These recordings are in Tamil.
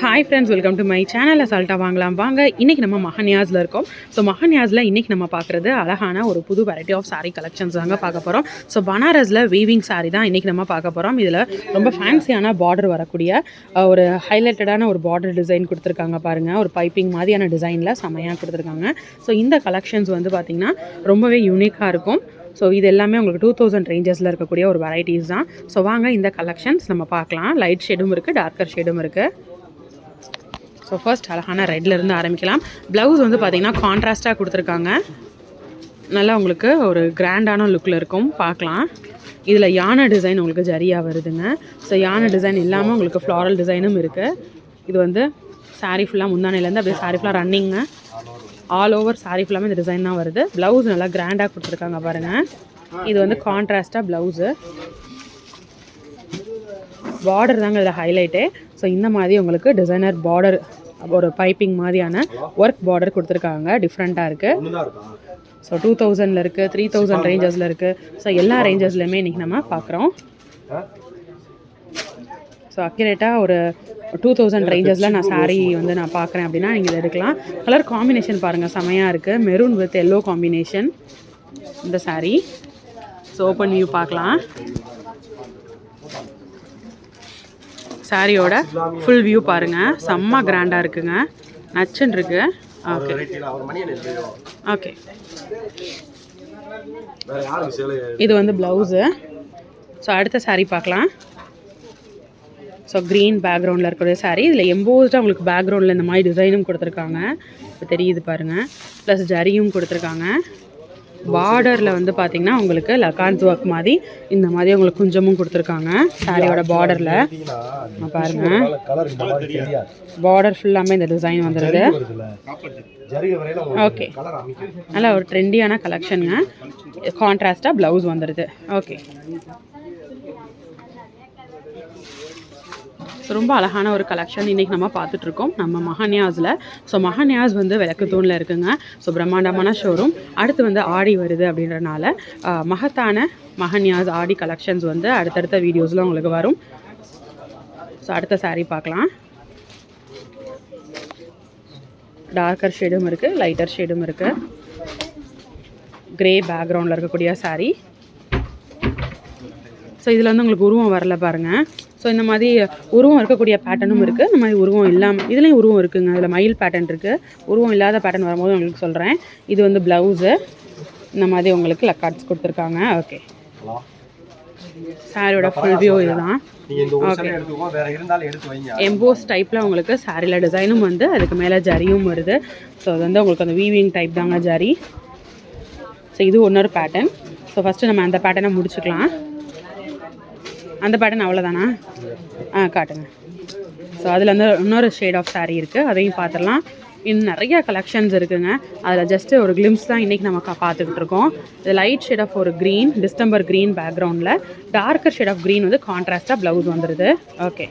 Hi friends welcome to my channel அசால்ட்டாக வாங்கலாம். வாங்க இன்றைக்கி நம்ம மஹன்யாஸில் இருக்கோம். ஸோ மஹன்யாஸில் இன்றைக்கி நம்ம பார்க்குறது அழகான ஒரு புது வெரைட்டி ஆஃப் சாரீ கலெக்ஷன்ஸ் தாங்க பார்க்க போகிறோம் ஸோ பனாரஸில் வீவிங் சாரீ தான் இன்றைக்கி நம்ம பார்க்க போகிறோம் இதில் ரொம்ப ஃபேன்சியான பார்டர் வரக்கூடிய ஒரு ஹைலைட்டடான ஒரு பார்டர் டிசைன் கொடுத்துருக்காங்க பாருங்கள் ஒரு பைப்பிங் மாதிரியான டிசைனில் செமையாக கொடுத்துருக்காங்க. ஸோ இந்த கலெக்ஷன்ஸ் வந்து பார்த்திங்கன்னா ரொம்பவே யூனிக்காக இருக்கும். ஸோ இது எல்லாமே உங்களுக்கு டூ தௌசண்ட் ரேஞ்சஸில் இருக்கக்கூடிய ஒரு வெரைட்டிஸ் தான். ஸோ வாங்க இந்த கலெக்ஷன்ஸ் நம்ம பார்க்கலாம். லைட் ஷேடும் இருக்குது டார்க்கர் ஷேடும் இருக்குது ஸோ ஃபர்ஸ்ட் அழகான ரெட்லேருந்து ஆரம்பிக்கலாம். ப்ளவுஸ் வந்து பார்த்திங்கன்னா கான்ட்ராஸ்ட்டாக கொடுத்துருக்காங்க. நல்லா உங்களுக்கு ஒரு கிராண்டான லுக்கில் இருக்கும். பார்க்கலாம். இதில் யானை டிசைன் உங்களுக்கு ஜரியாக வருதுங்க. ஸோ யானை டிசைன் இல்லாமல் உங்களுக்கு ஃப்ளாரல் டிசைனும் இருக்குது இது வந்து சாரீ ஃபுல்லாக முந்தானையிலேருந்து அப்படியே சாரீ ஃபுல்லாக ரன்னிங்க ஆல் ஓவர் சாரீ ஃபுல்லாமே இந்த டிசைன் தான் வருது. ப்ளவுஸ் நல்லா கிராண்டாக கொடுத்துருக்காங்க பாருங்கள் இது வந்து கான்ட்ராஸ்ட்டாக ப்ளவுஸு பார்டர் தாங்க இதில் ஹைலைட்டே ஸோ இந்த மாதிரி உங்களுக்கு டிசைனர் பார்டர் ஒரு பைப்பிங் மாதிரியான ஒர்க் பார்டர் கொடுத்துருக்காங்க. டிஃப்ரெண்ட்டாக இருக்குது ஸோ டூ தௌசண்டில் இருக்குது த்ரீ தௌசண்ட் ரேஞ்சஸில் இருக்குது ஸோ எல்லா ரேஞ்சஸ்லையுமே இன்றைக்கி நம்ம பார்க்குறோம் ஸோ அக்யூரேட்டாக ஒரு டூ தௌசண்ட் ரேஞ்சஸில் நான் சாரீ வந்து நான் பார்க்குறேன் அப்படின்னா நீங்கள் இதை எடுக்கலாம். கலர் காம்பினேஷன் பாருங்கள் செமையாக இருக்குது மெரூன் வித் எல்லோ காம்பினேஷன் இந்த சாரீ ஸோ ஓப்பன் வியூ பார்க்கலாம். சாரியோட ஃபுல் வியூ பாருங்கள் செம்ம கிராண்டாக இருக்குங்க. நச்சுன்னு இருக்கு. ஓகே ஓகே இது வந்து ப்ளவுஸு ஸோ அடுத்த saree பார்க்கலாம். ஸோ க்ரீன் பேக்ரவுண்டில் இருக்கக்கூடிய saree. இதில் எம்போஸ்டாக உங்களுக்கு பேக்ரவுண்டில் இந்த மாதிரி டிசைனும் கொடுத்துருக்காங்க. இப்போ தெரியுது பாருங்கள் ப்ளஸ் ஜரியும் கொடுத்துருக்காங்க. பார்டரில் வந்து பார்த்தீங்கன்னா உங்களுக்கு லக்கான்ஸ் ஒர்க் மாதிரி இந்த மாதிரி உங்களுக்கு குஞ்சமும் கொடுத்துருக்காங்க சாரியோட பார்டரில் பாருங்க. பார்டர் ஃபுல்லாமே இந்த டிசைன் வந்துடுது ஓகே நல்லா ஒரு ட்ரெண்டியான கலெக்ஷனுங்க கான்ட்ராஸ்டாக ப்ளவுஸ் வந்துடுது ஓகே ஸோ ரொம்ப அழகான ஒரு கலெக்ஷன் இன்றைக்கி நம்ம பார்த்துட்ருக்கோம். நம்ம மஹான்யாஸில். ஸோ மஹான்யாஸ் வந்து விளக்கு தூணில் இருக்குங்க. ஸோ பிரம்மாண்டமான ஷோரூம் அடுத்து வந்து ஆடி வருது அப்படின்றனால மகத்தான மஹன்யாஸ் ஆடி கலெக்ஷன்ஸ் வந்து அடுத்தடுத்த வீடியோஸில் உங்களுக்கு வரும். ஸோ அடுத்த சாரீ பார்க்கலாம். டார்க்கர் ஷேடும் இருக்குது லைட்டர் ஷேடும் இருக்குது கிரே பேக்ரவுண்டில் இருக்கக்கூடிய சாரீ ஸோ இதில் வந்து உங்களுக்கு உருவம் வரல பாருங்கள் ஸோ இந்த மாதிரி உருவம் இருக்கக்கூடிய பேட்டர்னும் இருக்குது இந்த மாதிரி உருவம் இல்லாமல் இதுலேயும் உருவம் இருக்குங்க. அதில் மயில் பேட்டர்ன் இருக்குது உருவம் இல்லாத பேட்டர்ன் வரும்போது உங்களுக்கு சொல்கிறேன் இது வந்து ப்ளவுஸு இந்த மாதிரி உங்களுக்கு லக்கார்ட்ஸ் கொடுத்துருக்காங்க. ஓகே சாரியோட ஃபுல் வியூ இதுதான். எம்போஸ் டைப்பில் உங்களுக்கு சாரியில் டிசைனும் வந்து அதுக்கு மேலே ஜரியும் வருது. ஸோ அது வந்து உங்களுக்கு அந்த வீவிங் டைப் தாங்க ஜரி ஸோ இது இன்னொரு பேட்டர்ன் ஸோ ஃபஸ்ட்டு நம்ம அந்த பேட்டர்னை முடிச்சுக்கலாம். அந்த பேட்டர்ன் அவ்வளோதானா ஆ காட்டுங்க. ஸோ அதில் வந்து இன்னொரு ஷேட் ஆஃப் saree இருக்குது அதையும் பார்த்துடலாம் இன்னும் நிறைய கலெக்ஷன்ஸ் இருக்குங்க. அதில் ஜஸ்ட்டு ஒரு கிளிம்ஸ் தான் இன்றைக்கி நம்ம பார்த்துக்கிட்டு இருக்கோம். இது லைட் ஷேட் ஆஃப் ஒரு க்ரீன் டிஸ்டம்பர் க்ரீன் பேக்ரவுண்டில் டார்க்கர் ஷேட் ஆஃப் க்ரீன் வந்து கான்ட்ராஸ்ட்டாக ப்ளவுஸ் வந்துடுது ஓகே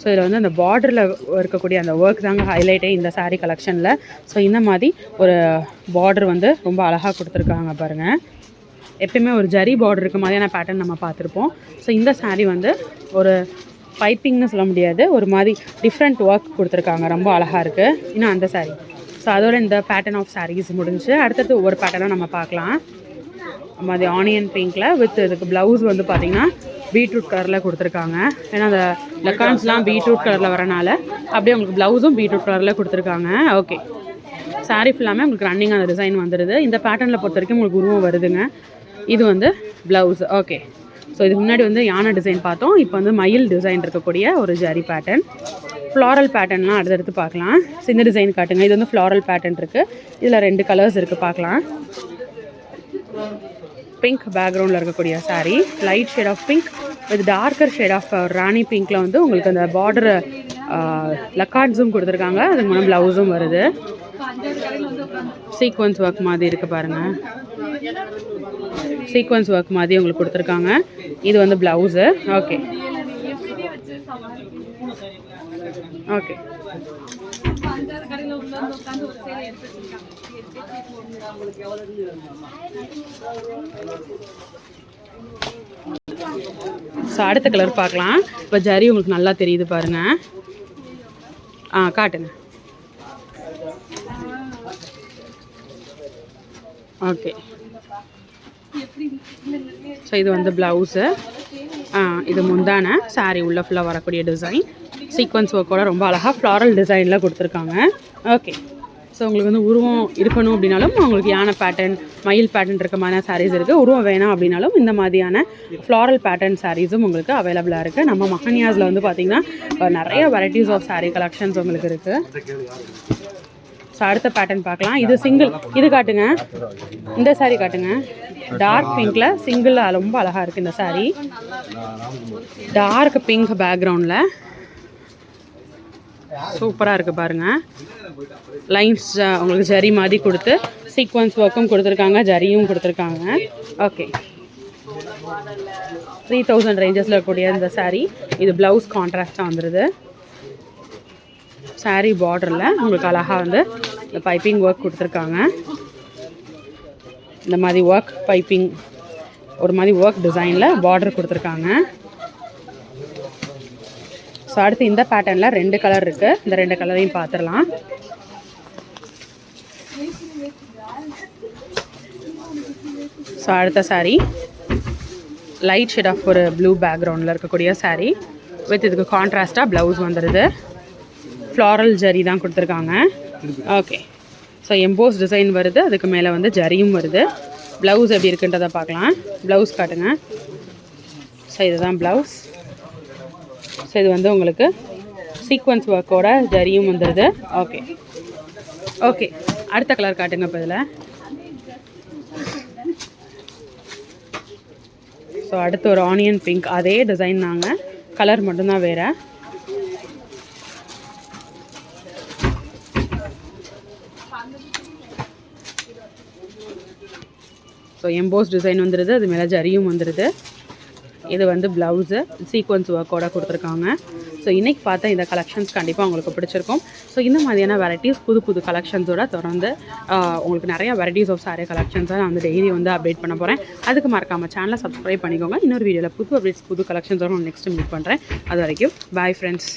ஸோ இதில் வந்து அந்த பார்டரில் இருக்கக்கூடிய அந்த ஒர்க் தாங்க ஹைலைட்டே இந்த சாரீ கலெக்ஷனில் ஸோ இந்த மாதிரி ஒரு பார்டர் வந்து ரொம்ப அழகாக கொடுத்துருக்காங்க பாருங்கள் எப்பயுமே ஒரு ஜரி பார்டர் இருக்க மாதிரியான பேட்டர்ன் நம்ம பார்த்துருப்போம். ஸோ இந்த சாரீ வந்து ஒரு பைப்பிங்னு சொல்ல முடியாது ஒரு மாதிரி டிஃப்ரெண்ட் ஒர்க் கொடுத்துருக்காங்க. ரொம்ப அழகாக இருக்குது இன்னும் அந்த சாரீ ஸோ அதோட இந்த பேட்டர்ன் ஆஃப் சாரீஸ் முடிஞ்சு அடுத்தடுத்து ஒவ்வொரு பேட்டர்னாக நம்ம பார்க்கலாம். மாதிரி ஆனியன் பிங்கில் வித் இதுக்கு ப்ளவுஸ் வந்து பார்த்தீங்கன்னா பீட்ரூட் கலரில் கொடுத்துருக்காங்க. ஏன்னா அந்த லெக்கான்ஸ்லாம் பீட்ரூட் கலரில் வரனால அப்படியே உங்களுக்கு ப்ளவுஸும் பீட்ரூட் கலரில் கொடுத்துருக்காங்க. ஓகே saree ஃபுல்லாமே உங்களுக்கு ரன்னிங் அந்த டிசைன் வந்துடுது இந்த பேட்டர்னில் பொறுத்த வரைக்கும் உங்களுக்கு உருவம் வருதுங்க. இது வந்து ப்ளவுஸ் ஓகே ஸோ இதுக்கு முன்னாடி வந்து யானை டிசைன் பார்த்தோம். இப்போ வந்து மயில் டிசைன் இருக்கக்கூடிய ஒரு ஜரி பேட்டர்ன் ஃப்ளாரல் பேட்டர்ன்லாம் அடுத்தடுத்து பார்க்கலாம். ஸோ இந்த டிசைன் காட்டுங்க. இது வந்து ஃப்ளாரல் பேட்டர்ன் இருக்குது இதில் ரெண்டு கலர்ஸ் இருக்குது பார்க்கலாம். பிங்க் பேக்ரவுண்டில் இருக்கக்கூடிய sari light shade of pink with darker shade of rani பிங்க்கில் வந்து உங்களுக்கு அந்த பார்டர் லக்கார்ட்ஸும் uh, கொடுத்துருக்காங்க. அதுக்கு மூலம் ப்ளவுஸும் வருது. சீக்வன்ஸ் ஒர்க் மாதிரி இருக்குது பாருங்கள் சீக்வன்ஸ் ஒர்க் மாதிரி உங்களுக்கு கொடுத்துருக்காங்க. இது வந்து ப்ளவுஸு ஓகே ஓகே ஸோ அடுத்த கலர் பார்க்கலாம். இப்போ ஜரி உங்களுக்கு நல்லா தெரியுது பாருங்க. ஆ காட்டுங்க. ஓகே ஸோ இது வந்து ப்ளவுஸு இது முந்தான. Saree உள்ளே ஃபுல்லாக வரக்கூடிய டிசைன் சீக்வன்ஸ் ஒர்க்கோட ரொம்ப அழகாக ஃப்ளாரல் டிசைனில் கொடுத்துருக்காங்க. ஓகே ஸோ உங்களுக்கு வந்து உருவம் இருக்கணும் அப்படின்னாலும் உங்களுக்கு யானை பேட்டர்ன் மயில் பேட்டர்ன் இருக்க மாதிரியான சாரீஸ் இருக்குது உருவம் வேணாம் அப்படின்னாலும் இந்த மாதிரியான ஃப்ளாரல் பேட்டர்ன் சாரீஸும் உங்களுக்கு அவைலபிளாக இருக்குது நம்ம மஹனியாஸில் வந்து பார்த்திங்கன்னா நிறைய வெரைட்டிஸ் ஆஃப் சாரீ கலெக்ஷன்ஸ் உங்களுக்கு இருக்குது ஸோ அடுத்த பேட்டர்ன் பார்க்கலாம். இது சிங்கிள் இது காட்டுங்க. இந்த சாரீ காட்டுங்க. டார்க் பிங்க்ல சிங்கிள் ரொம்ப அழகா இருக்கு இந்த saree. டார்க் பிங்க் பேக்ரவுண்டில் சூப்பராக இருக்குது பாருங்க. லைன்ஸ் உங்களுக்கு ஜரி மாதிரி கொடுத்து சீக்வன்ஸ் ஒர்க்கும் கொடுத்துருக்காங்க ஜரியும் கொடுத்துருக்காங்க. ஓகே த்ரீ தௌசண்ட் ரேஞ்சஸில் இருக்கக்கூடிய இந்த சாரீ இது ப்ளவுஸ் கான்ட்ராஸ்டாக வந்துடுது சாரீ பார்டரில் உங்களுக்கு அழகாக வந்து இந்த பைப்பிங் ஒர்க் கொடுத்துருக்காங்க. இந்த மாதிரி ஒர்க் பைப்பிங் ஒரு மாதிரி ஒர்க் டிசைனில் பார்டர் கொடுத்துருக்காங்க. ஸோ அடுத்து இந்த பேட்டர்னில் ரெண்டு கலர் இருக்குது இந்த ரெண்டு கலரையும் பார்த்துடலாம் ஸோ அடுத்த சாரீ லைட் ஷேட் ஆஃப் ஒரு ப்ளூ பேக்ரவுண்டில் இருக்கக்கூடிய சாரீ வித் இதுக்கு கான்ட்ராஸ்டாக ப்ளவுஸ் வந்துடுது ஃப்ளாரல் ஜரி தான் கொடுத்துருக்காங்க. ஓகே ஸோ எம்போஸ் டிசைன் வருது. அதுக்கு மேலே வந்து ஜரியும் வருது. ப்ளவுஸ் எப்படி இருக்குன்றதை பார்க்கலாம். ப்ளவுஸ் காட்டுங்க. ஸோ இதுதான் ப்ளவுஸ் ஸோ இது வந்து உங்களுக்கு சீக்வன்ஸ் ஒர்க்கோட ஜரியும் வந்துடுது ஓகே ஓகே அடுத்த கலர் காட்டுங்க இப்போ இதில். ஸோ அடுத்து ஒரு ஆனியன் பிங்க் அதே டிசைன் தாங்க. கலர் மட்டும்தான் வேறு. ஸோ எம்போஸ் டிசைன் வந்துடுது அது மேலே ஜரியும் வந்துடுது இது வந்து ப்ளவுஸு சீக்வன்ஸ் ஒர்க்கோட கொடுத்துருக்காங்க. ஸோ இன்றைக்கி பார்த்தா இந்த கலெக்ஷன்ஸ் கண்டிப்பாக உங்களுக்கு பிடிச்சிருக்கும். ஸோ இந்த மாதிரியான வெரைட்டிஸ் புது புது கலெக்ஷன்ஸோட தொடர்ந்து உங்களுக்கு நிறைய வெரைட்டிஸ் ஆஃப் சாரீ கலெக்ஷன்ஸாக நான் வந்து டெய்லி வந்து அப்டேட் பண்ண போகிறேன் அதுக்கு மறக்காமல் சேனலை சப்ஸ்கிரைப் பண்ணிக்கோங்க. இன்னொரு வீடியோவில் புது அப்டேட்ஸ் புது கலெக்ஷன்ஸோட நெக்ஸ்ட் மீட் பண்ணுறேன் அது வரைக்கும் பாய் ஃப்ரெண்ட்ஸ்